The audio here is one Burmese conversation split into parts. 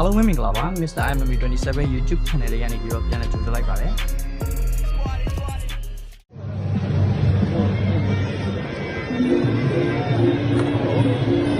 ားလုံးပဲမင်္ဂလာပါ Mr. MMA 27 YouTube Channel လေးရနေပြီးတော့ပြန်လည်ကြိုဆိုလိုက်ပါတယ်။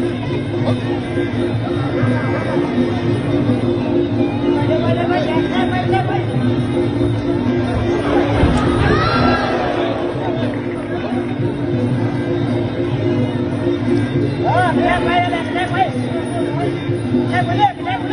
เออเรียกไปเรียกไปเรียกไปเรียกไป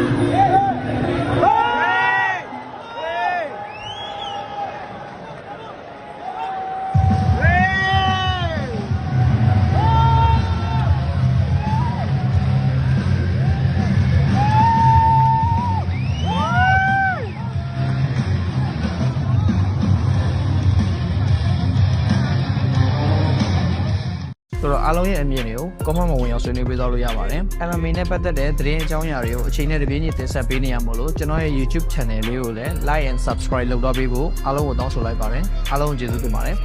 ဆိုတော့အားလုံးရဲ့အမြင်တွေကို comment မှာဝင်ရောက်ဆွေးနွေးပေးသွားလို့ရပါတယ် MMA နဲ့ပတ်သက်တဲ့သတင်းအကြောင်းအရာတွေကိုအချိန်နဲ့တပြေးညီတင်ဆက်ပေးနေရမို့လို့ကျွန်တော်ရဲ့ YouTube channel လေးကိုလည်း like and subscribe လုပ်တော့ပေးဖို့အားလုံးကိုတောင်းဆိုလိုက်ပါတယ်အားလုံးကျေးဇူးတင်ပါတယ်